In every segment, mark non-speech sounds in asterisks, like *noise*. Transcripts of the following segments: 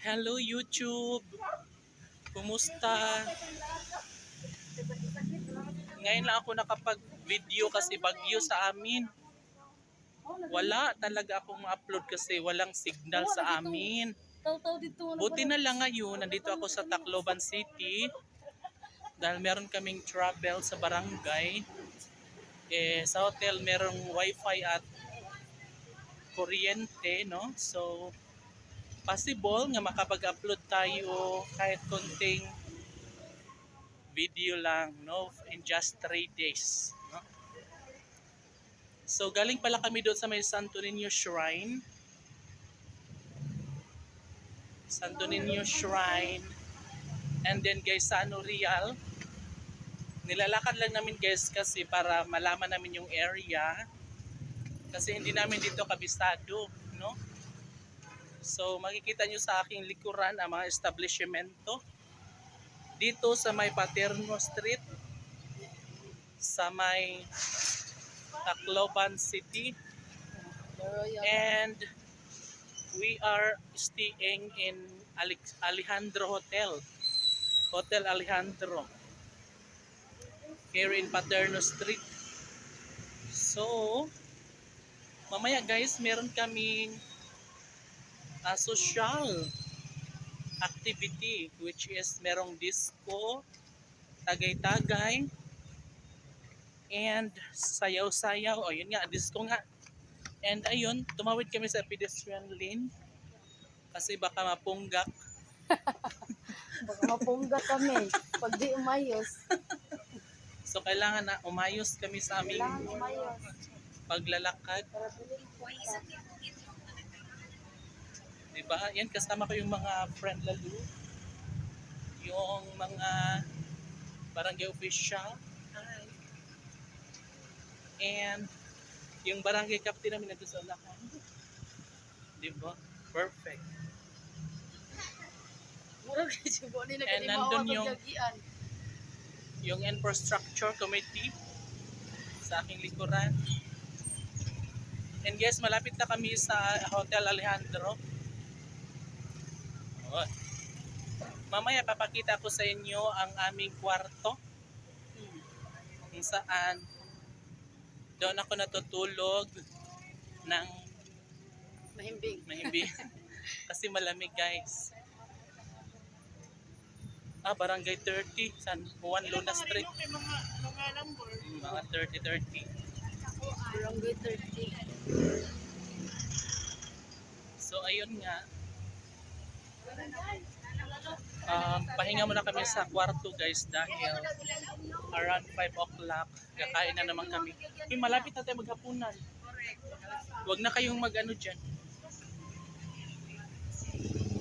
Hello YouTube! Kumusta? Ngayon lang ako nakapag-video kasi bagyo sa amin. Wala talaga akong upload kasi walang signal sa amin. Ano Buti na lang ngayon, nandito ako sa Tacloban City. Dahil meron kaming travel sa barangay. Eh, sa hotel merong wifi at kuryente, no? So, possible nga makapag-upload tayo kahit konting video lang, no? In just 3 days, no? So, galing pala kami doon sa may Santo Niño Shrine. Santo Niño Shrine. And then guys, sa ano Real, nilalakad lang namin guys kasi para malaman namin yung area. Kasi hindi namin dito kabisado? So makikita nyo sa aking likuran ang mga establishmento. Dito sa may Paterno Street, sa may Tacloban City, and we are staying in Alejandro Hotel. Hotel Alejandro. Here in Paterno Street. So, mamaya guys, meron kaming ah, social activity which is merong disco, tagay-tagay, and sayaw-sayaw. O yun nga, disco nga. And ayun, tumawid kami sa pedestrian lane kasi baka mapunggak. *laughs* Baka mapungga kami. Pag di umayos. So kailangan na umayos kami sa aming paglalakad. Para Diba? Yan kasama ko yung mga friend lalo. Yung mga barangay official. Hi. And yung barangay captain namin nandun sa unahan. Diba? Perfect. Mura kayo *laughs* siya po nila. And nandun yung- yung infrastructure committee sa aking likuran. And guys, malapit na kami sa Hotel Alejandro. Oh. Mamaya papakita ko sa inyo ang aming kwarto. Kung saan doon ako natutulog ng Mahimbing. mahimbi. *laughs* Kasi malamig guys. Ah, Barangay 30, San Juan Luna Street. Mm, Mga 30-30. Barangay 30. So ayun nga. Um, pahinga muna kami sa kwarto guys dahil around 5 o'clock kakain na naman kami. Uy, malapit na tayo maghapunan. Huwag na kayong mag ano dyan.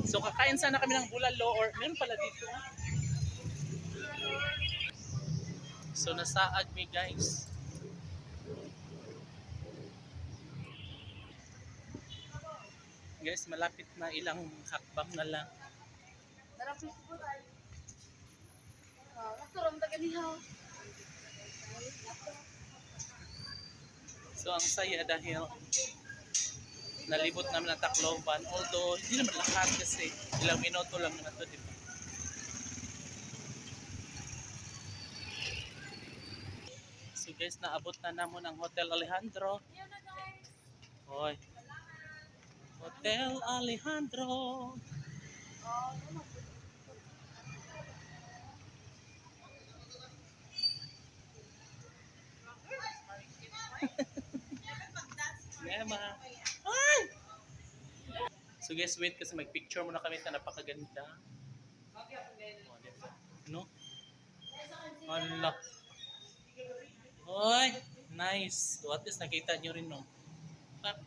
So kakain sana kami ng bulalo or meron pala dito. So nasaag mi guys. Guys, malapit na ilang hakbang na lang. Narapit po tayo. Ah, nakaram ta ganihaw. So ang saya dahil nalibot namin ang Tacloban. Although hindi naman lahat kasi ilang minuto lang na to, di ba? So guys, naabot na namon ang Hotel Alejandro. Hoy. Hotel Alejandro. Ano! So guys, wait kasi mag-picture muna kami sa napakaganda. Oh, diba? No? Hala. Hoy! Nice. What is nakita nyo rin no? Pa-